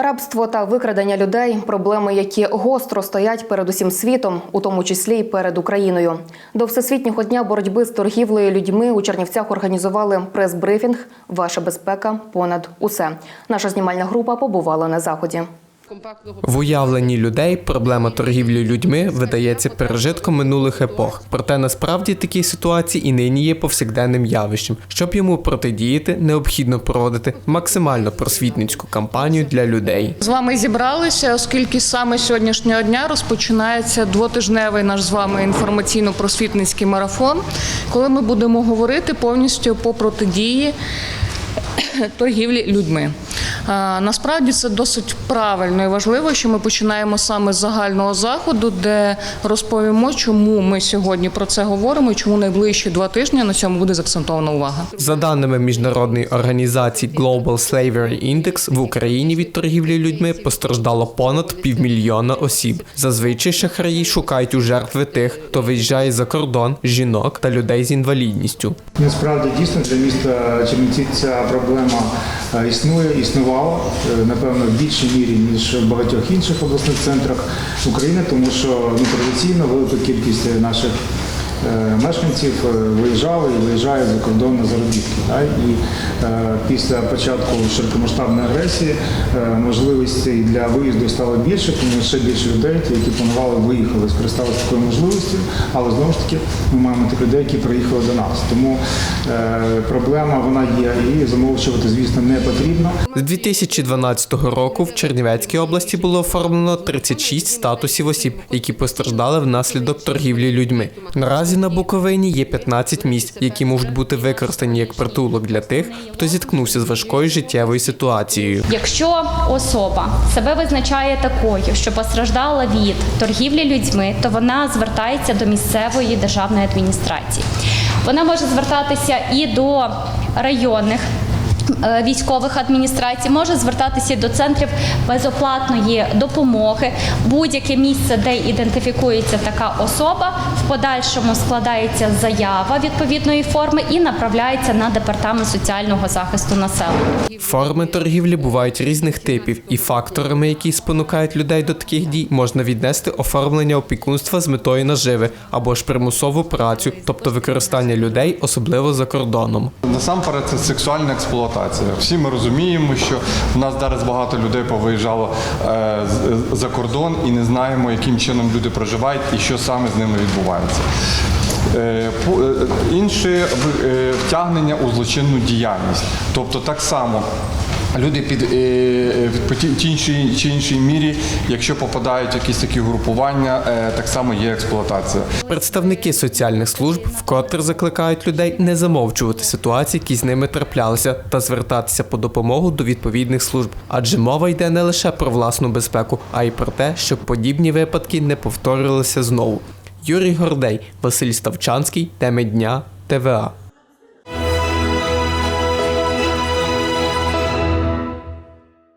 Рабство та викрадення людей проблеми, які гостро стоять перед усім світом, у тому числі й перед Україною. До всесвітнього дня боротьби з торгівлею людьми у Чернівцях організували прес-брифінг Ваша безпека понад усе. Наша знімальна група побувала на заході. В уявленні людей проблема торгівлі людьми видається пережитком минулих епох. Проте насправді такі ситуації і нині є повсякденним явищем. Щоб йому протидіяти, необхідно проводити максимально просвітницьку кампанію для людей. З вами зібралися, оскільки саме сьогоднішнього дня розпочинається двотижневий наш з вами інформаційно-просвітницький марафон, коли ми будемо говорити повністю по протидії торгівлі людьми. А, Насправді це досить правильно і важливо, що ми починаємо саме з загального заходу, де розповімо, чому ми сьогодні про це говоримо і чому найближчі два тижні на цьому буде закцентована увага. За даними міжнародної організації Global Slavery Index, в Україні від торгівлі людьми постраждало понад півмільйона осіб. Зазвичай шахраї шукають у жертви тих, хто виїжджає за кордон, жінок та людей з інвалідністю. Насправді дійсно для міста Чернівці ця проблема е, існує, існувала е, напевно в більшій мірі ніж в багатьох інших обласних центрах України, тому що ну, традиційно велика кількість наших мешканців е, виїжджали і виїжджають за кордон на заробітки. Да? І е, після початку широкомасштабної агресії е, можливостей для виїзду стало більше, тому ще більше людей, які планували виїхали, скористалися такою можливістю, але знову ж таки ми маємо тих людей, які приїхали до нас. Тому е, проблема вона є і замовчувати, звісно, не потрібно. З 2012 року в Чернівецькій області було оформлено 36 статусів осіб, які постраждали внаслідок торгівлі людьми. Наразі на Буковині є 15 місць, які можуть бути використані як притулок для тих, хто зіткнувся з важкою життєвою ситуацією. Якщо особа себе визначає такою, що постраждала від торгівлі людьми, то вона звертається до місцевої державної адміністрації. Вона може звертатися і до районних. Е, Військових адміністрацій може звертатися до центрів безоплатної допомоги. Будь-яке місце, де ідентифікується така особа, в подальшому складається заява відповідної форми і направляється на департамент соціального захисту населення. Форми торгівлі бувають різних типів, і факторами, які спонукають людей до таких дій, можна віднести оформлення опікунства з метою наживи або ж примусову працю, тобто використання людей, особливо за кордоном. Насамперед це сексуальна експлуатація. Всі ми розуміємо, що в нас зараз багато людей повиїжджало е, за кордон і не знаємо, яким чином люди проживають і що саме з ними відбувається. Е, е, Інше втягнення у злочинну діяльність. Тобто так само. Люди під, е, е, по ті- тій іншій, чи іншій мірі, якщо попадають якісь такі групування, е, так само є експлуатація. Представники соціальних служб вкотре закликають людей не замовчувати ситуації, які з ними траплялися, та звертатися по допомогу до відповідних служб. Адже мова йде не лише про власну безпеку, а й про те, щоб подібні випадки не повторювалися знову. Юрій Гордей, Василь Ставчанський, теми дня, ТВА.